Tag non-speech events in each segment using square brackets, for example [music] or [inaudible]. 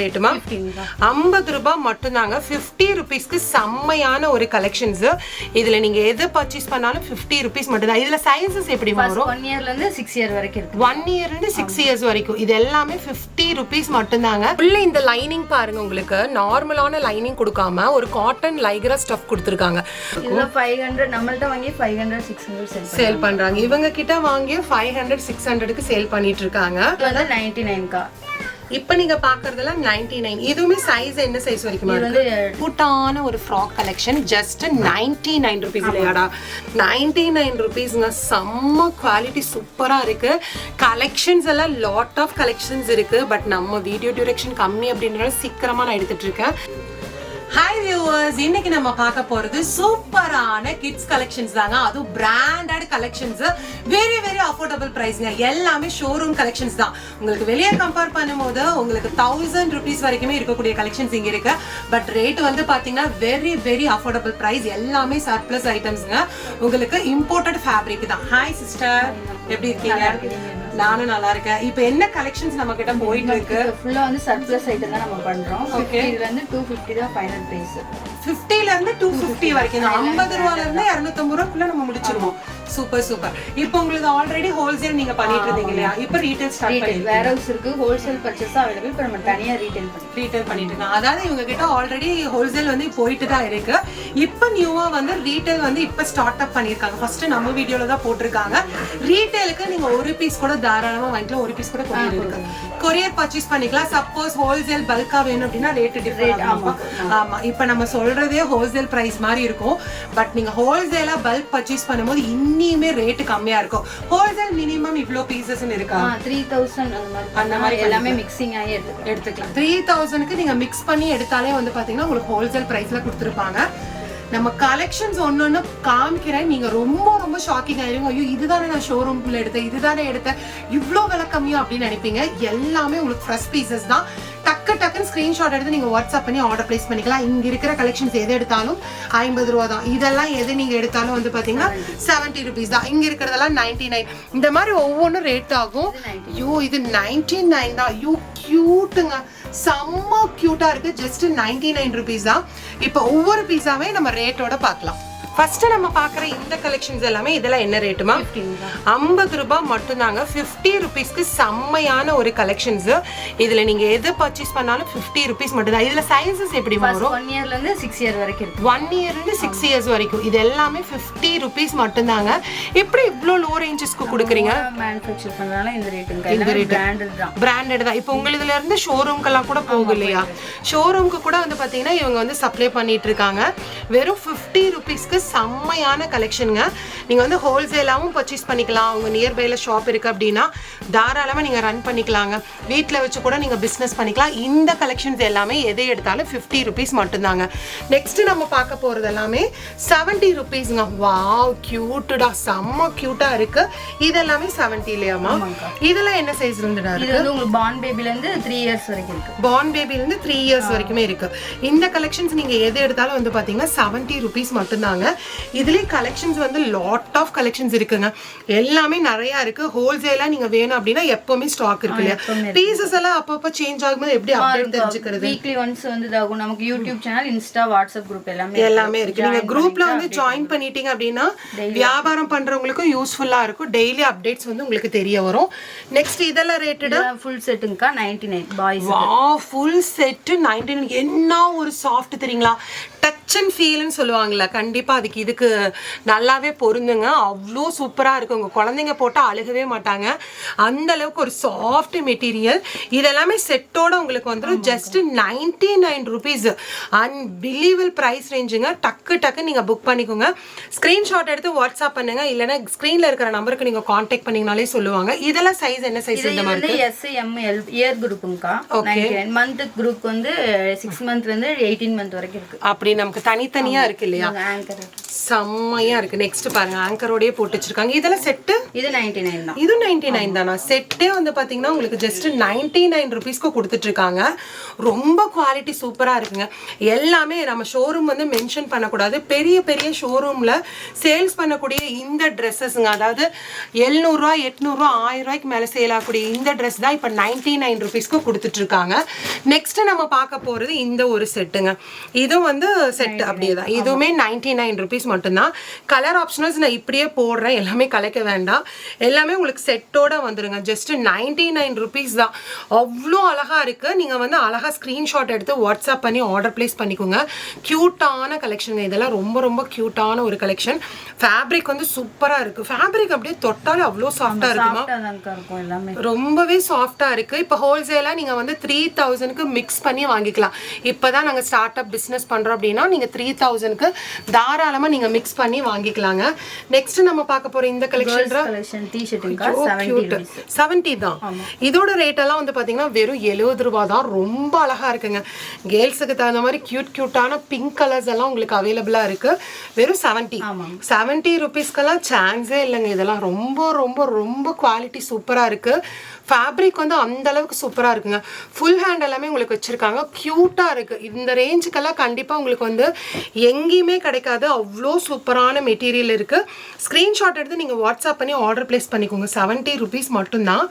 ரேட்டுமா ஐம்பது ரூபாய் மட்டும்தாங்க. ஃபிஃப்டி ருபீஸ்க்கு செம்மையான ஒரு கலெக்ஷன்ஸ் இதுல நீங்க எது பர்ச்சேஸ் பண்ணாலும் ஃபிஃப்டி ருபீஸ் மட்டும்தான். இதுல சைஸஸ் எப்படி வரும்? ஒன் இயர்ல இருந்து சிக்ஸ் இயர் வரைக்கும் இருக்கு. ஒன் இயர் இருந்து சிக்ஸ் இயர்ஸ் வரைக்கும். இது எல்லாமே ஃபிஃப்டி ருபீஸ் மட்டும்தாங்க. உள்ள இந்த லைனிங் பாருங்க உங்களுக்கு. நார்மலான லைனிங் கொடுக்காம ஒரு காட்டன் லைக்ரா ஸ்டஃப் கொடுத்துருக்காங்க. ஃபைவ் ஹண்ட்ரட் நம்மள்ட்ட வாங்கி five hundred six hundred sell பண்றாங்க. இவங்க கிட்ட வாங்கி ஃபைவ் ஹண்ட்ரட் சிக்ஸ் ஹண்ட்ரடுக்கு சேல் பண்ணிட்டு இருக்காங்க. நைன்டி நைன்கா இப்போ நீங்க பாக்குறதெல்லாம் நைன்டி நைன் இதுவுமே சைஸ் என்ன சைஸ் வரைக்கும் வந்து கூட்டான ஒரு frock collection just ninety nine rupees இல்லையாடா நைன்டி நைன் ருபீஸ்ங்க செம்ம குவாலிட்டி சூப்பரா இருக்கு. கலெக்ஷன்ஸ் எல்லாம் லாட் ஆஃப் கலெக்ஷன்ஸ் இருக்கு. பட் நம்ம வீடியோ டியூரேஷன் கம்மி அப்படின்றத சீக்கிரமா நான் எடுத்துட்டு இருக்கேன். ஹாய் வியூவர்ஸ் இன்னைக்கு நம்ம பார்க்க போறது சூப்பரான கிட்ஸ் கலெக்ஷன்ஸ் தாங்க. அதுவும் branded collections very very affordable பிரைஸ்ங்க எல்லாமே ஷோரூம் கலெக்ஷன்ஸ் தான். உங்களுக்கு வெளியே கம்பேர் பண்ணும்போது உங்களுக்கு தௌசண்ட் ருபீஸ் வரைக்குமே இருக்கக்கூடிய கலெக்ஷன்ஸ் இங்க இருக்கு. பட் ரேட் வந்து பாத்தீங்கன்னா வெரி வெரி அஃபோர்டபுள் பிரைஸ் எல்லாமே சர்ப்ளஸ் ஐட்டம்ஸ்ங்க உங்களுக்கு இம்போர்ட்டட் ஃபேப்ரிக் தான். ஹாய் சிஸ்டர் எப்படி இருக்கீங்க? நானும் நல்லா இருக்கேன். இப்போ என்ன கலெக்ஷன்ஸ் நம்ம கிட்ட போயிட்டு இருக்கு? ஃபுல்லா வந்து சர்ப்ளஸ் ஐட்டம் தான் நம்ம பண்றோம். இதுல இருந்து டூ ஃபிஃப்டி தான் ஃபைனல் பிரைஸ் 50 ல இருந்து டூ ஃபிஃப்டி வரைக்கும் தான். ஐம்பது ரூபால இருந்து இரநூத்தம்பது ரூபாய்க்குள்ள நம்ம முடிச்சிருவோம். சூப்பர் சூப்பர் இப்போ உங்களுக்கு ஆல்ரெடி ஹோல்சேல் நீங்க பண்ணிட்டு இருந்தீங்க இல்லையா? இப்போ ரீட்டைல் ஸ்டார்ட் பண்ணி வேர் ஹவுஸ் இருக்கு ஹோல்சேல் பர்ச்சேஸ் அவைலபிள் இப்போ நம்ம தனியா ரீட்டைல் பண்ணி ரீட்டைல் பண்ணிட்டு இருக்காங்க அதாவது இவங்க கிட்ட ஆல்ரெடி ஹோல்சேல் வந்து போயிட்டு தான் இருக்கு. இப்போ நியூவா வந்து ரீட்டைல் வந்து இப்போ ஸ்டார்ட் அப் பண்ணிருக்காங்க ஃபர்ஸ்ட் நம்ம வீடியோல தான் போட்டிருக்காங்க. ரீட்டைலுக்கு நீங்க ஒரு பீஸ் கூட தாராளமா வாங்கிக்கலாம். ஒரு பீஸ் கூட இருக்கு. கொரியர் பர்ச்சேஸ் பண்ணிக்கலாம். சப்போஸ் ஹோல்சேல் பல்கா வேணும் அப்படின்னா ரேட் டிஃபரெண்ட் ஆகும். ஆமா. இப்போ நம்ம சொல்றதே ஹோல்சேல் பிரைஸ் மாதிரி இருக்கும். பட் நீங்க ஹோல்சேலா பல்க் பர்ச்சேஸ் பண்ணும்போது இன்னியுமே ரேட் கம்மியா இருக்கும். ஹோல்சேல் மினிமம் இவ்ளோ பீசஸ் இருக்கா? த்ரீ தௌசண்ட் அந்த மாதிரி எல்லாமே மிக்சிங் ஆகி எடுத்துக்கலாம். எடுத்துக்கலாம். த்ரீ தௌசண்ட்க்கு நீங்க மிக்ஸ் பண்ணி எடுத்தாலே வந்து பாத்தீங்கன்னா உங்களுக்கு ஹோல்சேல் பிரைஸ்ல கொடுத்துருப்பாங்க. நம்ம கலெக்ஷன்ஸ் ஒன்னொன்னு காமிக்கிறேன். நீங்க ரொம்ப ரொம்ப ஷாக்கிங் ஆயிருங்க. ஐயோ இதுதானே நான் ஷோரூம்குள்ள எடுத்தேன் இதுதானே எடுத்தேன். இவ்ளோ விலை கம்மியா அப்படின்னு நினைப்பீங்க. எல்லாமே உங்களுக்கு ஃப்ரெஷ் பீசஸ் தான். டக்கு டக்குன்னு ஸ்கிரீன்ஷாட் எடுத்து நீங்க வாட்ஸ்அப் பண்ணி ஆர்டர் பிளேஸ் பண்ணிக்கலாம். இங்க இருக்கிற கலெக்ஷன்ஸ் எது எடுத்தாலும் ஐம்பது ரூபா தான். இதெல்லாம் எது நீங்க எடுத்தாலும் வந்து பாத்தீங்கன்னா செவன்டி ருபீஸ் தான். இங்க இருக்கிறதெல்லாம் நைன்டி நைன் இந்த மாதிரி ஒவ்வொன்றும் ரேட் ஆகும். ஐயோ இது நைன்டி நைன் தான். ஐயோ கியூட்டுங்க செம்ம க்யூட்டாக இருக்குது ஜஸ்ட் நைன்டி நைன் ருபீஸ் தான். இப்போ ஒவ்வொரு பீஸாவே நம்ம ரேட்டோட பார்க்கலாம். ஃபர்ஸ்ட் நம்ம பார்க்குற இந்த கலெக்ஷன்ஸ் எல்லாமே இதெல்லாம் என்ன ரேட்டுமா ஐம்பது ரூபாய் மட்டும்தாங்க. ஃபிஃப்டி ருபீஸ்க்கு செம்மையான ஒரு கலெக்ஷன்ஸ் இதுல நீங்க எது பர்ச்சேஸ் பண்ணாலும் ஃபிஃப்டி ருபீஸ் மட்டும்தான். இதுல சைஸஸ் எப்படி வரும்? ஒன் இயர்ல இருந்து சிக்ஸ் இயர் வரைக்கும் ஒன் இயர் இருந்து சிக்ஸ் இயர்ஸ் வரைக்கும். இது எல்லாமே ஃபிஃப்டி ருபீஸ் மட்டும்தாங்க. எப்படி இவ்வளோ லோ ரேஞ்சஸ்க்கு கொடுக்குறீங்க? மேனுஃபேக்சர் இந்த ரேட்டுங்க பிராண்டட் தான். பிராண்டட் தான். இப்போ உங்களுதுல இருந்து ஷோரூம்க்கெல்லாம் கூட போகும் இல்லையா ஷோரூம்க்கு கூட வந்து பார்த்தீங்கன்னா இவங்க வந்து சப்ளை பண்ணிட்டு இருக்காங்க. வெறும் ஃபிஃப்டி ருபீஸ்க்கு செம்மையான கலெக்ஷனுங்க நீங்கள் வந்து ஹோல்சேலாகவும் பர்ச்சேஸ் பண்ணிக்கலாம். உங்க நியர்பைல ஷாப் இருக்கு அப்படின்னா தாராளமாக நீங்கள் ரன் பண்ணிக்கலாங்க. வீட்டில் வச்சு கூட நீங்கள் பிஸ்னஸ் பண்ணிக்கலாம். இந்த கலெக்ஷன்ஸ் எல்லாமே எதை எடுத்தாலும் ஃபிஃப்டி ருபீஸ் மட்டும்தாங்க. நெக்ஸ்ட் நம்ம பார்க்க போகிறது எல்லாமே செவன்ட்டி ருபீஸ்ங்க வாவ் கியூட்டுடா செம்ம க்யூட்டாக இருக்கு. இது எல்லாமே செவன்ட்டி இல்லையாமா இதெல்லாம் என்ன சைஸ் இருந்துடா இது வந்து உங்களுக்கு பான் பேபில இருந்து த்ரீ இயர்ஸ் வரைக்கும் இருக்கு. பார்ன் பேபில இருந்து த்ரீ இயர்ஸ் வரைக்குமே இருக்கு. இந்த கலெக்ஷன்ஸ் நீங்க எது எடுத்தாலும் வந்து பாத்தீங்கன்னா செவன்ட்டி ருபீஸ் மட்டும்தாங்க. இதுலயே கலெக்ஷன்ஸ் வந்து லாட் ஆஃப் கலெக்ஷன்ஸ் இருக்குங்க. எல்லாமே நிறைய இருக்கு. ஹோல்சேலா நீங்க வேணும் அப்படின்னா எப்பவுமே ஸ்டாக் இருக்கு இல்லையா? பீசஸ் எல்லாம் அப்பப்போ சேஞ்ச் ஆகும்போது எப்படி அப்டேட் தெரிஞ்சுக்கிறது? வீக்லி ஒன்ஸ் வந்து இதாகும். நமக்கு YouTube channel insta WhatsApp group எல்லாமே எல்லாமே இருக்கு. நீங்க குரூப்ல வந்து ஜாயின் பண்ணிட்டீங்க அப்படின்னா வியாபாரம் பண்றவங்களுக்கும் யூஸ்ஃபுல்லா இருக்கும். டெய்லி அப்டேட்ஸ் வந்து உங்களுக்கு தெரிய வரும். நெக்ஸ்ட் இதெல்லாம் ரேட்டட் ஃபுல் செட்டுங்கக்கா நைன்டி நைன் பாய்ஸ் வா ஃபுல் செட்டு நைன்டீன் என்ன ஒரு சாஃப்ட் தெரியுங்களா? டச் அண்ட் ஃபீல்னு சொல்லுவாங்கல்ல கண்டிப்பாக அதுக்கு இதுக்கு நல்லாவே பொருந்துங்க. அவ்வளோ சூப்பராக இருக்கும் உங்கள் குழந்தைங்க போட்டால் அழுகவே மாட்டாங்க. அந்த அளவுக்கு ஒரு சாஃப்ட் மெட்டீரியல் இதெல்லாமே செட்டோட உங்களுக்கு வந்துடும் just ninety nine rupees unbelievable price ரேஞ்சுங்க டக்கு டக்கு நீங்கள் புக் பண்ணிக்கோங்க. ஸ்க்ரீன்ஷாட் எடுத்து வாட்ஸ்அப் பண்ணுங்க. இல்லைன்னா ஸ்க்ரீனில் இருக்கிற நம்பருக்கு நீங்கள் காண்டாக்ட் பண்ணிங்கனாலே சொல்லுவாங்க. இதெல்லாம் சைஸ் என்ன சைஸ் இந்த மாதிரி வந்து S I M L year குரூப்புங்கக்கா month group வந்து சிக்ஸ் மந்த்ல இருந்து எயிட்டீன் மந்த் வரைக்கும் இருக்கு. அப்படி நமக்கு தனித்தனியா இருக்கு இல்லையா? செம்மையா இருக்கு. நெக்ஸ்ட் பாருங்க ஆங்கரோடயே போட்டு வச்சிருக்காங்க. இதெல்லாம் செட்டு இது நைன்டி நைன் தான். இது நைன்டி நைன் தானா செட்டே வந்து பாத்தீங்கன்னா உங்களுக்கு ஜஸ்ட் நைன்டி நைன் ருபீஸ்க்கு கொடுத்துட்டு இருக்காங்க. ரொம்ப குவாலிட்டி சூப்பரா இருக்குங்க. எல்லாமே நம்ம ஷோரூம் வந்து மென்ஷன் பண்ணக்கூடாது. பெரிய பெரிய ஷோரூம்ல சேல்ஸ் பண்ணக்கூடிய இந்த ட்ரெஸ்ஸஸ்ங்க அதாவது எழுநூறுவா எட்நூறுவா ஆயிரம் ரூபாய்க்கு மேல சேல் ஆகக்கூடிய இந்த ட்ரெஸ் தான் இப்போ நைன்டி நைன் ருபீஸ்க்கு கொடுத்துட்டு இருக்காங்க. நெக்ஸ்ட் நம்ம பார்க்க போறது இந்த ஒரு செட்டுங்க இதுவும் வந்து செட் அப்படியே தான் இதுவுமே நைன்டி நைன் ருபீஸ் மட்டும்தான். கலர் ஆப்ஷனல்ஸ் நான் இப்படியே போடுறேன். எல்லாமே கலைக்க வேண்டாம். எல்லாமே உங்களுக்கு செட்டோட வந்துருங்க. ஜஸ்ட் நைன்டி நைன் ருபீஸ் தான். அவ்வளோ அழகா இருக்கு. நீங்க வந்து அழகா ஸ்க்ரீன்ஷாட் எடுத்து வாட்ஸ்அப் பண்ணி ஆர்டர் பிளேஸ் பண்ணிக்கோங்க. க்யூட்டான கலெக்ஷனுங்க இதெல்லாம் ரொம்ப ரொம்ப க்யூட்டான ஒரு கலெக்ஷன் ஃபேப்ரிக் வந்து சூப்பரா இருக்கு. ஃபேப்ரிக் அப்படியே தொட்டாலே அவ்வளோ சாஃப்டா இருக்குமா? தான் ரொம்பவே சாஃப்டா இருக்கு. இப்போ ஹோல்சேலா நீங்க வந்து த்ரீ தௌசண்ட்க்கு மிக்ஸ் பண்ணி வாங்கிக்கலாம். இப்பதான் நாங்க ஸ்டார்ட் அப் பிசினஸ் பண்றோம் அப்படின்னா நீங்க த்ரீ தௌசண்ட்க்கு தாராளமா நீங்க மிக்ஸ் பண்ணி வாங்கிக்கலாங்க. நெக்ஸ்ட் நம்ம பார்க்க போற இந்த கலெக்ஷன் கலெக்ஷன் டி ஷர்ட்டுங்கக்கா செவன்டி தான். இதோட ரேட் எல்லாம் வந்து பாத்தீங்கன்னா வெறும் எழுபது ரூபா தான். ரொம்ப அழகா இருக்குங்க. கேர்ள்ஸுக்கு தகுந்த மாதிரி கியூட் கியூட்டான பிங்க் கலர்ஸ் எல்லாம் உங்களுக்கு அவைலபிளா இருக்கு. வெறும் செவன்டி. செவன்ட்டி ருபீஸ்க்கெல்லாம் சான்ஸே இல்லைங்க. இதெல்லாம் ரொம்ப ரொம்ப ரொம்ப குவாலிட்டி சூப்பராக இருக்குது ஃபேப்ரிக் வந்து அந்த அளவுக்கு சூப்பராக இருக்குங்க. ஃபுல் ஹேண்ட் எல்லாமே உங்களுக்கு வச்சுருக்காங்க. க்யூட்டாக இருக்குது இந்த ரேஞ்சுக்கெல்லாம் கண்டிப்பாக உங்களுக்கு வந்து எங்கேயுமே கிடைக்காது. அவ்வளோ சூப்பரான மெட்டீரியல் இருக்குது ஸ்க்ரீன்ஷாட் எடுத்து நீங்கள் வாட்ஸ்அப் பண்ணி ஆர்டர் ப்ளேஸ் பண்ணிக்கோங்க. செவன்ட்டி ருபீஸ் மட்டும்தான்.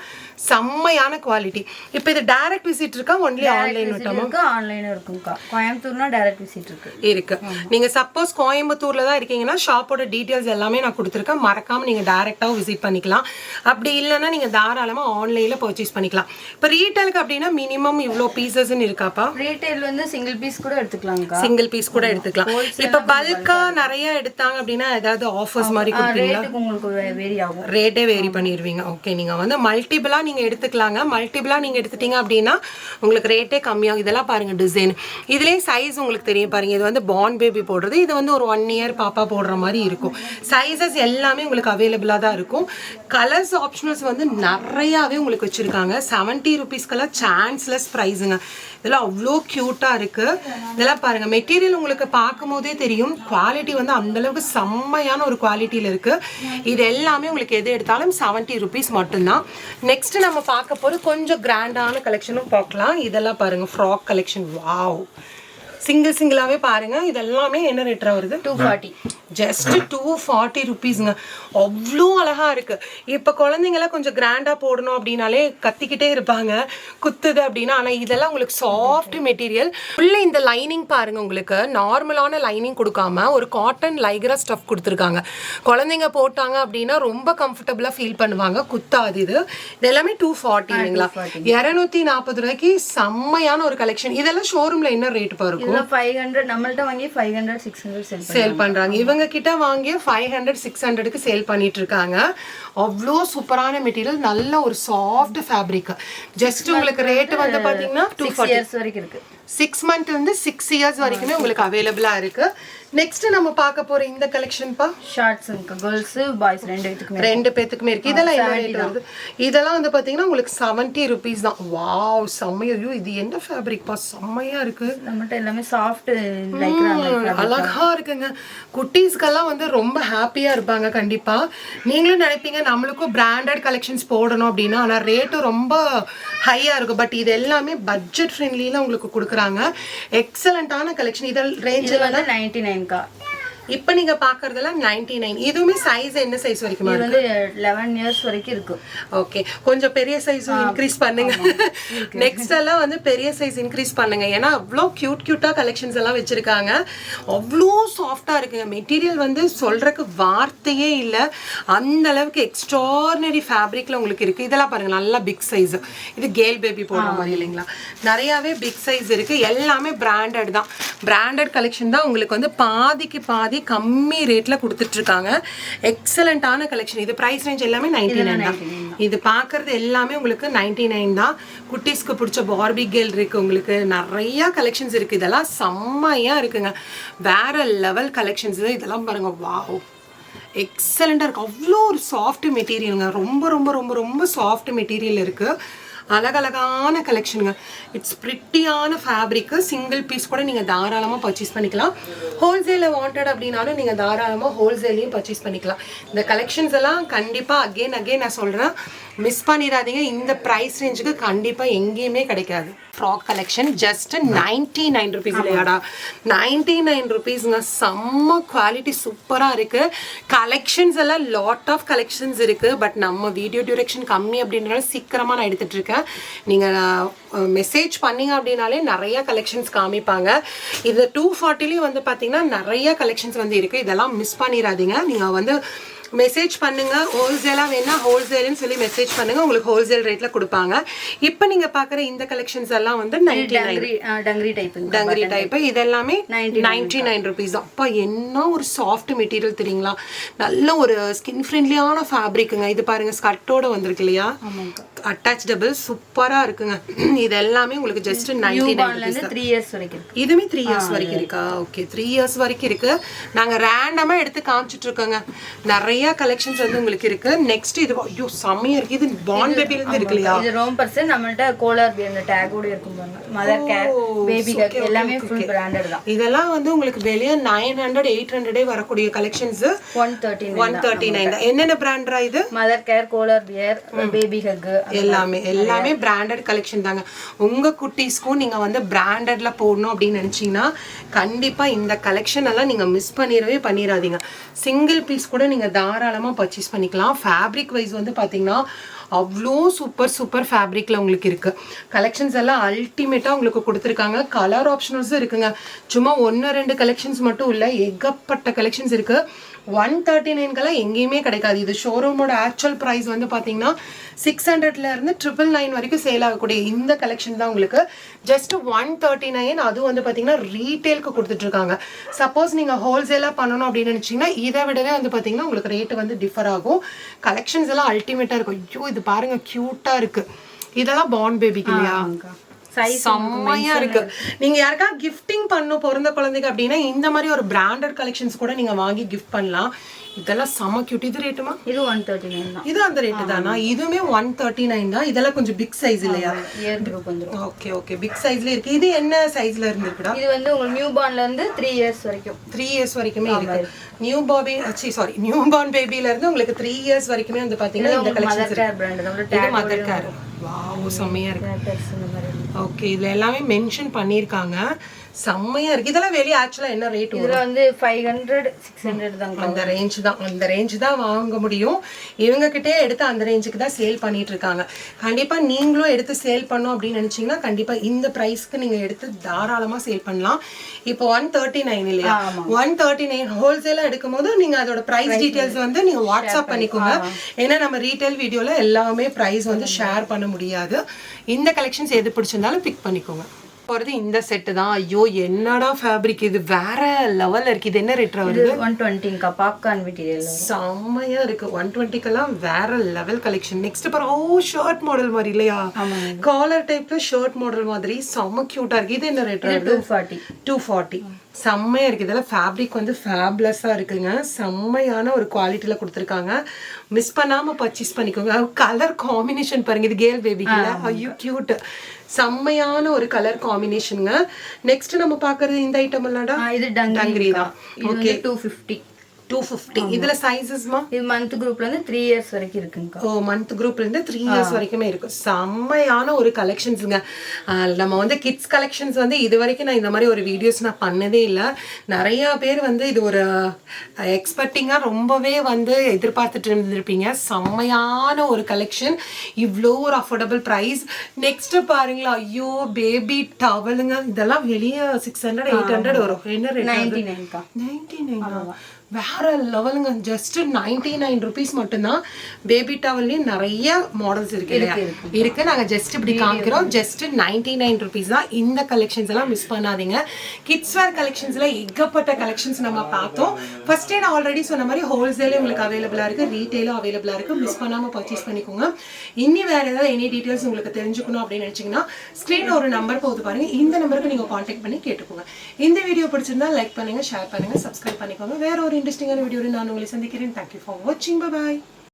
செம்மையான குவாலிட்டி இப்போ இது டைரக்ட் விசிட் இருக்கா? ஒன்லி ஆன்லைன் விட்டோமா? ஆன்லைனும் இருக்கும்க்கா. கோயம்புத்தூர்னா டைரக்ட் விசிட் இருக்கு. இருக்கு. நீங்க சப்போஸ் கோயம்புத்தூர்ல தான் இருக்கீங்கன்னா ஷாப்போட டீடைல்ஸ் எல்லாமே நான் கொடுத்துருக்கேன். மறக்காம நீங்க டைரக்டாவும் விசிட் பண்ணிக்கலாம். அப்படி இல்லைன்னா நீங்க தாராளமா ஆன்லைன்ல பர்ச்சேஸ் பண்ணிக்கலாம். இப்போ ரீட்டைலுக்கு அப்படின்னா மினிமம் இவ்வளோ பீசஸ்ன்னு இருக்காப்பா? ரீட்டைல் வந்து சிங்கிள் பீஸ் கூட எடுத்துக்கலாம்க்கா. சிங்கிள் பீஸ் கூட எடுத்துக்கலாம். இப்போ பல்கா நிறைய எடுத்தாங்க அப்படின்னா ஏதாவது ஆஃபர்ஸ் மாதிரி கொடுப்பீங்களா? உங்களுக்கு வேரி ஆகும். ரேட்டே வேரி பண்ணிடுவீங்க ஓகே நீங்கள் வந்து மல்டிபிளாக நீங்கள் எடுத்துக்கலாங்க. மல்டிபிளாக நீங்கள் எடுத்துட்டீங்க அப்படின்னா உங்களுக்கு ரேட்டே கம்மியாகும். இதெல்லாம் பாருங்கள் டிசைன் இதுலேயே சைஸ் உங்களுக்கு தெரியும் பாருங்கள் இது வந்து பான் பேபி போடுறது. இது வந்து ஒரு ஒன் இயர் பாப்பா போடுற மாதிரி இருக்கும். சைஸஸ் எல்லாமே உங்களுக்கு அவைலபிளாக தான் இருக்கும். கலர்ஸ் ஆப்ஷனல்ஸ் வந்து நிறையாவே உங்களுக்கு வச்சுருக்காங்க. செவன்ட்டி ருபீஸ்க்கெல்லாம் சான்ஸ்லெஸ் ப்ரைஸுங்க இதெல்லாம் அவ்வளோ க்யூட்டாக இருக்குது இதெல்லாம் பாருங்கள் மெட்டீரியல் உங்களுக்கு பார்க்கும் போதே தெரியும். குவாலிட்டி வந்து அந்த அளவுக்கு செம்மையான ஒரு குவாலிட்டியில் இருக்குது இது எல்லாமே உங்களுக்கு எது எடுத்தாலும் செவன்ட்டி ருபீஸ் மட்டும்தான். நெக்ஸ்ட் நெக்ஸ்ட் நம்ம பார்க்க போகிற கொஞ்சம் கிராண்டான கலெக்ஷனும் பார்க்கலாம். இதெல்லாம் பாருங்கள் ஃப்ராக் கலெக்ஷன் வாவ் சிங்கிள் சிங்கிளாகவே பாருங்கள் இதெல்லாமே என்ன ரேட்டா வருது? Two forty just two forty ருபீஸ்ங்க அவ்வளோ அழகா இருக்கு. இப்போ குழந்தைங்களாம் கொஞ்சம் கிராண்டாக போடணும் அப்படின்னாலே கத்திக்கிட்டே இருப்பாங்க. குத்துது அப்படின்னா ஆனால் இதெல்லாம் உங்களுக்கு சாஃப்ட் மெட்டீரியல் உள்ள இந்த லைனிங் பாருங்க உங்களுக்கு. நார்மலான லைனிங் கொடுக்காம ஒரு காட்டன் லைக்ரா ஸ்டஃப் கொடுத்துருக்காங்க. குழந்தைங்க போட்டாங்க அப்படின்னா ரொம்ப கம்ஃபர்டபுளாக ஃபீல் பண்ணுவாங்க. குத்தாது இது. இது எல்லாமே டூ ஃபார்ட்டி இல்லைங்களா இரநூத்தி நாற்பது ரூபாய்க்கு செம்மையான ஒரு கலெக்ஷன் இதெல்லாம் ஷோரூம்ல என்ன ரேட் பாருக்கும் இதெல்லாம் ஃபைவ் ஹண்ட்ரட் நம்மள்ட்ட வாங்கி five hundred six hundred sell sale பண்றாங்க. இவங்க கிட்ட வாங்கி ஃபைவ் ஹண்ட்ரட் சிக்ஸ் ஹண்ட்ரடுக்கு சேல் பண்ணிட்டு இருக்காங்க. அவ்வளோ சூப்பரான மெட்டீரியல் நல்ல ஒரு சாஃப்ட் ஃபேப்ரிக் ஜஸ்ட் உங்களுக்கு ரேட் வந்து பாத்தீங்கன்னா டூ இயர்ஸ் வரைக்கும் இருக்கு. சிக்ஸ் மந்த் வந்து சிக்ஸ் இயர்ஸ் வரைக்குமே உங்களுக்கு அவைலபிளா இருக்கு. நெக்ஸ்ட் நம்ம பார்க்க போற இந்த கலெக்ஷன்ப்பா ஷார்ட்ஸ் இருக்கு. கேர்ள்ஸ் பாய்ஸ் ரெண்டு பேத்துக்குமே ரெண்டு பேத்துக்குமே இருக்கு. இதெல்லாம் என்ன வருது? இதெல்லாம் வந்து பாத்தீங்கன்னா உங்களுக்கு செவன்ட்டி ருபீஸ் தான். வாவ் செம்மையா. ஐயோ இது என்ன ஃபேப்ரிக்ப்பா செம்மையா இருக்கு. நம்மகிட்ட எல்லாமே சாஃப்ட் அழகா இருக்குங்க. குட்டீஸ்க்கெல்லாம் வந்து ரொம்ப ஹாப்பியா இருப்பாங்க கண்டிப்பா. நீங்களும் நினைப்பீங்க நம்மளுக்கும் பிராண்டட் கலெக்ஷன்ஸ் போடணும் அப்படின்னா ஆனா ரேட்டும் ரொம்ப ஹையா இருக்கும். பட் இது எல்லாமே பட்ஜெட் ஃப்ரெண்ட்லியில உங்களுக்கு கொடுக்குறாங்க. எக்ஸலண்டான கலெக்ஷன் இதில் ரேஞ்ச் இது வந்து நைன்டி நைன்க்கா இப்போ நீங்க பாக்குறதெல்லாம் நைன்டி நைன் இதுவுமே சைஸ் என்ன சைஸ் வரைக்கும் இது வந்து லெவன் இயர்ஸ் வரைக்கும் இருக்கும் ஓகே கொஞ்சம் பெரிய சைஸும் இன்க்ரீஸ் பண்ணுங்க. நெக்ஸ்ட் [laughs] எல்லாம் வந்து பெரிய சைஸ் இன்க்ரீஸ் பண்ணுங்க. ஏன்னா அவ்வளோ கியூட் கியூட்டா கலெக்ஷன்ஸ் எல்லாம் வச்சிருக்காங்க. அவ்வளோ சாஃப்டா இருக்குங்க. மெட்டீரியல் வந்து சொல்றதுக்கு வார்த்தையே இல்லை. அந்த அளவுக்கு எக்ஸ்ட்ரார்னரி ஃபேப்ரிக்ல உங்களுக்கு இருக்கு. இதெல்லாம் பாருங்க. நல்லா பிக் சைஸ் இது கேல் பேபி போடுற மாதிரி இல்லைங்களா? நிறையாவே பிக் சைஸ் இருக்கு. எல்லாமே பிராண்டட் தான். பிராண்டட் கலெக்ஷன் தான் உங்களுக்கு வந்து பாதிக்கு பாதி கம்மி ரேட்ல கொடுத்துட்டு இருக்காங்க எக்ஸலண்டான கலெக்ஷன் இது பிரைஸ் ரேஞ்ச் எல்லாமே நைன்டி நைன் தான். இது பார்க்கறது எல்லாமே உங்களுக்கு நைன்டி நைன் தான். குட்டீஸ்க்கு பிடிச்ச பார்பி கேல் இருக்கு உங்களுக்கு. நிறைய கலெக்ஷன்ஸ் இருக்கு. இதெல்லாம் செம்மையா இருக்குங்க. வேற லெவல் கலெக்ஷன்ஸ் இதெல்லாம் பாருங்க. வாவ் எக்ஸலண்டாக இருக்குது அவ்வளோ ஒரு சாஃப்ட் மெட்டீரியலுங்க ரொம்ப ரொம்ப ரொம்ப ரொம்ப சாஃப்ட் மெட்டீரியல் இருக்குது அழகழகான கலெக்ஷனுங்க இட்ஸ் ப்ரிட்டியான ஃபேப்ரிக்கு சிங்கிள் பீஸ் கூட நீங்கள் தாராளமாக பர்ச்சேஸ் பண்ணிக்கலாம். ஹோல்சேலில் வாண்டட் அப்படின்னாலும் நீங்கள் தாராளமாக ஹோல்சேலையும் பர்ச்சேஸ் பண்ணிக்கலாம். இந்த கலெக்ஷன்ஸ் எல்லாம் கண்டிப்பாக அகெயின் அகெயின் நான் சொல்கிறேன் மிஸ் பண்ணிடாதீங்க. இந்த ப்ரைஸ் ரேஞ்சுக்கு கண்டிப்பாக எங்கேயுமே கிடைக்காது. Frock collection just ninety nine rupees இல்லையாடா. நைன்டி நைன் ருபீஸ்ங்க செம்ம குவாலிட்டி சூப்பராக இருக்குது கலெக்ஷன்ஸ் எல்லாம் லாட் ஆஃப் கலெக்ஷன்ஸ் இருக்குது பட் நம்ம வீடியோ டியூரேஷன் கம்மி அப்படின்றனால சீக்கிரமாக நான் எடுத்துகிட்டு இருக்கேன். நீங்கள் மெசேஜ் பண்ணீங்க அப்படின்னாலே நிறைய கலெக்ஷன்ஸ் காமிப்பாங்க. இது டூ ஃபார்ட்டிலையும் வந்து பார்த்தீங்கன்னா நிறைய கலெக்ஷன்ஸ் வந்து இருக்குது இதெல்லாம் மிஸ் பண்ணிடாதீங்க. நீங்கள் வந்து மெசேஜ் பண்ணுங்க. ஹோல்சேலாக வேணா ஹோல்சேல்னு சொல்லி மெசேஜ் பண்ணுங்க. உங்களுக்கு ஹோல்சேல் ரேட்ல கொடுப்பாங்க. இப்போ நீங்க பார்க்குற இந்த கலெக்ஷன்ஸ் எல்லாம் வந்து நைன்டி நைன் டங்கரி டைப்புங்க டங்கரி டைப் இது எல்லாமே 99 நைன்டி நைன் ருபீஸ் அப்பா என்ன ஒரு சாஃப்ட் மெட்டீரியல் தெரியுங்களா? நல்ல ஒரு ஸ்கின் ஃப்ரெண்ட்லியான ஃபேப்ரிக்குங்க இது பாருங்க ஸ்கர்ட்டோட வந்திருக்கு இல்லையா? ஆமாங்கக்கா அட்டாச்சபிள் சூப்பரா இருக்குங்க. இது எல்லாமே உங்களுக்கு just ninety nine three years வரைக்கும் இதுவுமே த்ரீ இயர்ஸ் வரைக்கும் இருக்கா? ஓகே த்ரீ இயர்ஸ் வரைக்கும் இருக்கு. நாங்க ரேண்டமா எடுத்து காமிச்சிட்டு இருக்கோங்க. நிறைய கலெக்ஷன்ஸ் வந்து உங்களுக்கு இருக்கு. நெக்ஸ்ட் இது ஐயோ செம்மையா இருக்கு. இது பாண்ட் பேபில இருந்து இருக்கு இல்லையா? இது ரோம் பர்சன் நம்மள்ட்ட கோலர் அந்த டேகோட இருக்கும் மதர் கேர் பேபி எல்லாமே ஃபுல் பிராண்டட் தான். இதெல்லாம் வந்து உங்களுக்கு வெளியே நைன் ஹண்ட்ரட் எயிட் ஹண்ட்ரடே வரக்கூடிய collections one thirty one thirty nine என்னென்ன பிராண்டா இது? Mothercare koala bear baby hug எல்லாமே எல்லாமே பிராண்டட் கலெக்ஷன் தாங்க. உங்க குட்டீஸ்க்கும் நீங்க வந்து பிராண்டட்ல போடணும் அப்படின்னு நினைச்சீங்கன்னா கண்டிப்பா இந்த கலெக்ஷன் எல்லாம் நீங்க மிஸ் பண்ணிடவே பண்ணிடாதீங்க. சிங்கிள் பீஸ் கூட நீங்க தாராளமா பர்ச்சேஸ் பண்ணிக்கலாம். ஃபேப்ரிக் வைஸ் வந்து பாத்தீங்கன்னா அவ்வளோ சூப்பர் சூப்பர் ஃபேப்ரிக்ல உங்களுக்கு இருக்கு. கலெக்ஷன்ஸ் எல்லாம் அல்டிமேட்டா உங்களுக்கு கொடுத்துருக்காங்க. கலர் ஆப்ஷனல்ஸும் இருக்குங்க. சும்மா ஒன்று ரெண்டு கலெக்ஷன்ஸ் மட்டும் இல்லை ஏகப்பட்ட கலெக்ஷன்ஸ் இருக்கு. ஒன் தேர்ட்டி நைன்கெல்லாம் எங்கேயுமே கிடைக்காது. இது ஷோரூமோட ஆக்சுவல் ப்ரைஸ் வந்து பார்த்தீங்கன்னா சிக்ஸ் ஹண்ட்ரட்ல இருந்து ட்ரிபிள் நைன் வரைக்கும் சேல் ஆகக்கூடிய இந்த கலெக்ஷன் தான் உங்களுக்கு. ஜஸ்ட் ஒன் தேர்ட்டி நைன் அதுவும் வந்து பார்த்தீங்கன்னா ரீட்டெயிலுக்கு கொடுத்துட்ருக்காங்க. சப்போஸ் நீங்கள் ஹோல்சேலாக பண்ணணும் அப்படின்னு நினச்சிங்கன்னா இதை விடவே வந்து பார்த்தீங்கன்னா உங்களுக்கு ரேட்டு வந்து டிஃபர் ஆகும். கலெக்ஷன்ஸ் எல்லாம் அல்டிமேட்டாக இருக்கும். ஐயோ இது பாருங்கள் க்யூட்டாக இருக்குது இதெல்லாம் பாண்ட் பேபிக்கு இல்லையா? அங்கே. செம்மையா இருக்கு. நீங்க யாருக்கா கிஃப்டிங் பண்ணும் பிறந்த குழந்தைக்கு அப்படின்னா இந்த மாதிரி ஒரு பிராண்டட் கலெக்ஷன்ஸ் கூட நீங்க வாங்கி கிஃப்ட் பண்ணலாம். இதெல்லாம் செம கியூட் இது ரேட்டுமா இது ஒன் தேர்ட்டி நைன் தான். இது அந்த ரேட்டு தானா? இதுவுமே ஒன் தேர்ட்டி நைன் தான். இதெல்லாம் கொஞ்சம் பிக் சைஸ் இல்லையா? ஓகே ஓகே பிக் சைஸ்ல இருக்கு. இது என்ன சைஸ்ல இருந்து இருக்குடா இது வந்து உங்களுக்கு நியூ பார்ன்ல இருந்து த்ரீ இயர்ஸ் வரைக்கும். த்ரீ இயர்ஸ் வரைக்குமே இருக்கு. நியூ பாபி சி சாரி நியூ பார்ன் பேபில இருந்து உங்களுக்கு த்ரீ இயர்ஸ் வரைக்குமே வந்து பாத்தீங்கன்னா இந்த Mothercare brand mother care wow செம்மையா இருக்கு. ஓகே இதுல எல்லாமே மென்ஷன் பண்ணிருக்காங்க செம்மையா இருக்கு. இதெல்லாம் வெளியே ஆக்சுவலா என்ன ரேட் இதுல வந்து ஃபைவ் ஹண்ட்ரட் சிக்ஸ் ஹண்ட்ரட் தாங்க அந்த ரேஞ்ச் தான். அந்த ரேஞ்ச் தான் வாங்க முடியும். இவங்க கிட்டே எடுத்து அந்த ரேஞ்சுக்கு தான் சேல் பண்ணிட்டு இருக்காங்க. கண்டிப்பா நீங்களும் எடுத்து சேல் பண்ணோம் அப்படின்னு நினைச்சீங்கன்னா கண்டிப்பா இந்த பிரைஸ்க்கு நீங்க எடுத்து தாராளமா சேல் பண்ணலாம். இப்போ ஒன் தேர்ட்டி நைன் இல்லையா? ஒன் தேர்ட்டி நைன் ஹோல்சேலா எடுக்கும் போது நீங்க அதோட பிரைஸ் டீடைல்ஸ் வந்து நீங்க வாட்ஸ்அப் பண்ணிக்கோங்க. ஏன்னா நம்ம ரீட்டைல் வீடியோல எல்லாமே பிரைஸ் வந்து ஷேர் பண்ண முடியாது. இந்த கலெக்ஷன்ஸ் எது பிடிச்சிருந்தாலும் பிக் பண்ணிக்கோங்க. போறது இந்த செட்டு தான். ஐயோ என்னடா ஃபேப்ரிக் இது? வேற லெவல்ல இருக்கு. இது என்ன ரேட் வருது? ஒன் டுவெண்ட்டிங்கக்கா பாப்கார்ன் மெட்டீரியல் செம்மையா இருக்கு. ஒன் டுவெண்ட்டிக்கெல்லாம் வேற லெவல் கலெக்ஷன் நெக்ஸ்ட் பாரு ஓ ஷர்ட் மாடல் மாதிரி இல்லையா? காலர் டைப்ல ஷர்ட் மாடல் மாதிரி. செம்ம கியூட்டா இருக்கு. இது என்ன ரேட் வருது? டூ ஃபார்ட்டி டூ ஃபார்ட்டி செம்மையா இருக்கு. இதெல்லாம் ஃபேப்ரிக் வந்து ஃபேப்லெஸ்ஸாக இருக்குங்க. செம்மையான ஒரு குவாலிட்டியில் கொடுத்துருக்காங்க. மிஸ் பண்ணாம பர்ச்சேஸ் பண்ணிக்கோங்க. கலர் காம்பினேஷன் பாருங்க. இது கேர்ள் பேபிக்கு ஐயோ கியூட் செம்மையான ஒரு கலர் காம்பினேஷனுங்க நெக்ஸ்ட் நம்ம பார்க்கறது இந்த ஐட்டம் எல்லாம்டா இது டங்கரி தான். வந்து டூ ஃபிஃப்டி டூ ஃபிஃப்டி இதுல சைஸஸ்மா இது மந்த் குரூப்ல இருந்து த்ரீ இயர்ஸ் வரைக்கும் இருக்குங்கக்கா ஓ மந்த் குரூப்ல இருந்து த்ரீ இயர்ஸ் வரைக்குமே இருக்கும் செம்மையான ஒரு கலெக்ஷன்ஸுங்க நம்ம வந்து கிட்ஸ் கலெக்ஷன்ஸ் வந்து இது வரைக்கும் நான் இந்த மாதிரி ஒரு வீடியோஸ் நான் பண்ணதே இல்லை. நிறைய பேர் வந்து இது ஒரு எக்ஸ்பெக்டிங்காக ரொம்பவே வந்து எதிர்பார்த்துட்டு இருந்திருப்பீங்க. செம்மையான ஒரு கலெக்ஷன் இவ்வளோ ஒரு அஃபோர்டபுள் ப்ரைஸ் நெக்ஸ்ட் பாருங்களா. ஐயோ பேபி டவலுங்க இதெல்லாம் வெளியே சிக்ஸ் ஹண்ட்ரட் எயிட் ஹண்ட்ரட் வரும். என்ன ரேட் நைன்டி நைன்க்கா நைன்டி நைன் வேற லெவலுங்க. ஜஸ்ட் நைன்டி நைன் ருபீஸ் மட்டும்தான் பேபி டவல்லையும் நிறைய மாடல்ஸ் இருக்கு இல்லையா? இருக்கு நாங்க ஜஸ்ட் இப்படி காமிக்கிறோம். ஜஸ்ட் நைன்டி நைன் ருபீஸ் தான் இந்த கலெக்ஷன்ஸ் எல்லாம் மிஸ் பண்ணாதீங்க. கிட்ஸ் வேர் கலெக்ஷன்ஸ்ல ஏகப்பட்ட கலெக்ஷன்ஸ் நம்ம பார்த்தோம். ஃபர்ஸ்டே நான் ஆல்ரெடி சொன்ன மாதிரி ஹோல்சேலும் உங்களுக்கு அவைலபிளா இருக்கு. ரீட்டைலும் அவைலபிளா இருக்கு. மிஸ் பண்ணாம பர்ச்சேஸ் பண்ணிக்கோங்க. இனி வேற ஏதாவது எனி டீடைல்ஸ் உங்களுக்கு தெரிஞ்சுக்கணும் அப்படின்னு நினைச்சீங்கன்னா ஸ்க்ரீன்ல ஒரு நம்பர் போகுது பாருங்க. இந்த நம்பருக்கு நீங்க காண்டாக்ட் பண்ணி கேட்டுக்கோங்க. இந்த வீடியோ பிடிச்சிருந்தா லைக் பண்ணுங்க ஷேர் பண்ணுங்க சப்ஸ்கிரைப் பண்ணிக்கோங்க. வேற ஒரு இன்ட்ரெஸ்டிங்கான வீடியோவில் நான் உங்களை சந்திக்கிறேன். தேங்க்யூ ஃபார் வாட்சிங் பாய்